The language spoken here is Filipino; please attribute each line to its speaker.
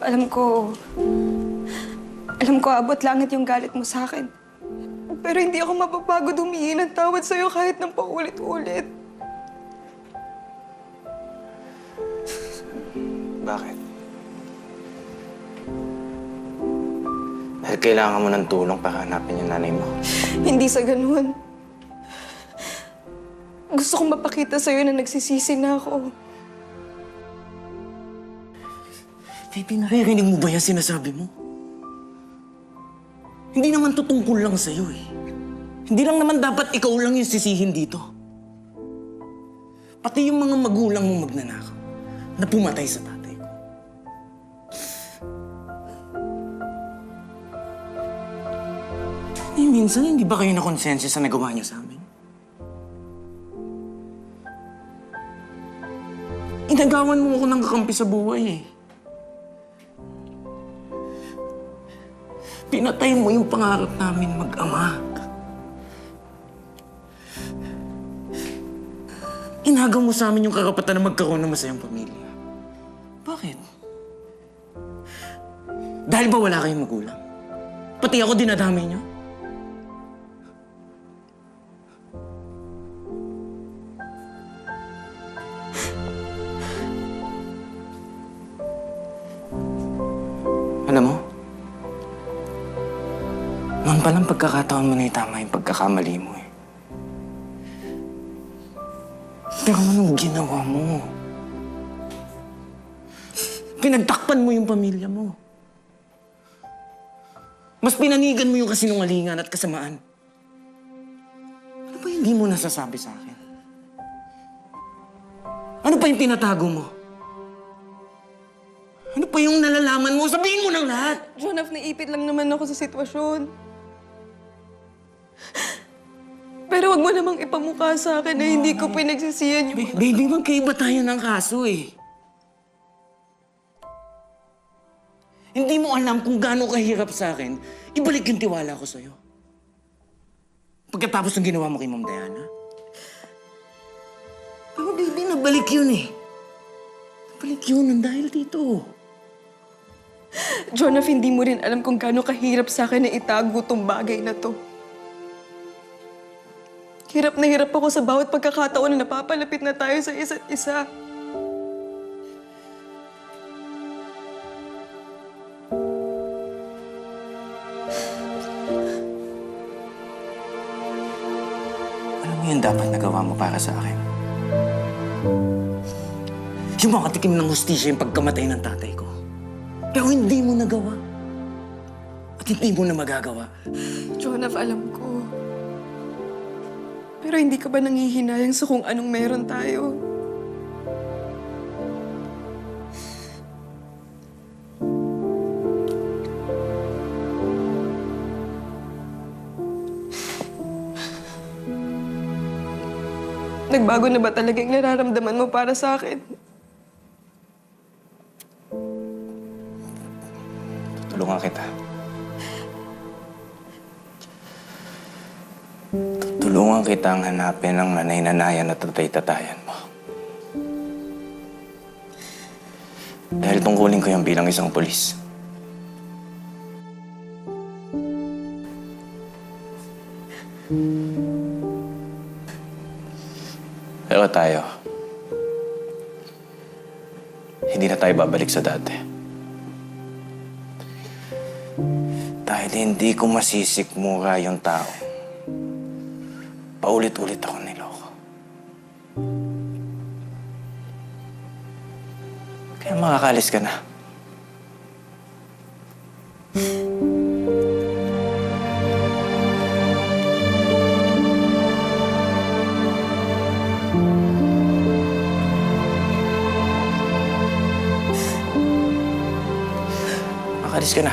Speaker 1: Jonah, alam ko... Alam ko, abot langit yung galit mo sa akin. Pero hindi ako mapapagod humingi ng tawad sa'yo kahit ng paulit-ulit.
Speaker 2: Bakit? Dahil kailangan mo ng tulong para hanapin yung nanay mo.
Speaker 1: Hindi sa ganun. Gusto kong mapakita sa'yo na nagsisisi na ako.
Speaker 3: Baby, naririnig mo ba yung sinasabi mo? Hindi naman to tungkol lang sa'yo eh. Hindi lang naman dapat ikaw lang yung sisihin dito. Pati yung mga magulang mo magnanakaw na pumatay sa tatay ko. Eh, minsan hindi ba kayo na konsensya sa nagawa niyo sa amin? Inagawan mo ako ng kakampi sa buhay eh. Pinatay mo yung pangarap namin mag-ama. Inagaw mo sa amin yung karapatan na magkaroon ng masayang pamilya. Bakit? Dahil ba wala kayong magulang? Pati ako dinadamay niyo?
Speaker 2: Noon palang pagkakataon mo na itama yung pagkakamali mo eh.
Speaker 3: Pero anong ginawa mo? Pinagtakpan mo yung pamilya mo. Mas pinanigan mo yung kasinungalingan at kasamaan. Ano ba hindi mo nasasabi sa akin? Ano pa yung tinatago mo? Ano pa yung nalalaman mo? Sabihin mo ng lahat!
Speaker 1: Jonah, naipit lang naman ako sa sitwasyon. Pero wag mo namang ipamukha sa akin na hindi ko pinagsisiyan yung...
Speaker 3: Ba- baby, magkaiba tayo ng kaso eh. Hindi mo alam kung gaano kahirap sa akin, ibalik yung tiwala ko sa'yo. Pagkatapos ng ginawa mo kay Ma'am Diana. Pero baby, nabalik yun eh. Nabalik yun ng dahil dito.
Speaker 1: Jonah, hindi mo rin alam kung gaano kahirap sa akin na itago tong bagay na to. Hirap na hirap ako sa bawat pagkakataon na napapalapit na tayo sa isa't isa.
Speaker 2: Alam mo yung dapat nagawa mo para sa akin?
Speaker 3: Yung mga tikim ng hustisya yung pagkamatay ng tatay ko. Pero hindi mo nagawa. At hindi mo na magagawa.
Speaker 1: Jonah, alam ko. Pero hindi ka ba nangihinayang sa kung anong meron tayo? Nagbago na ba talaga yung nararamdaman mo para sa akin?
Speaker 2: Tulungan kita. Tulungan kitang hanapin ang nanay-nanayan at tatay-tatayan mo. Dahil tungkulin ko yan bilang isang polis. Pero tayo, hindi na tayo babalik sa dati. Dahil hindi ko masisikmura yung tao. Paulit-ulit ako niloko. Kaya makakalis ka na. Makalis ka na.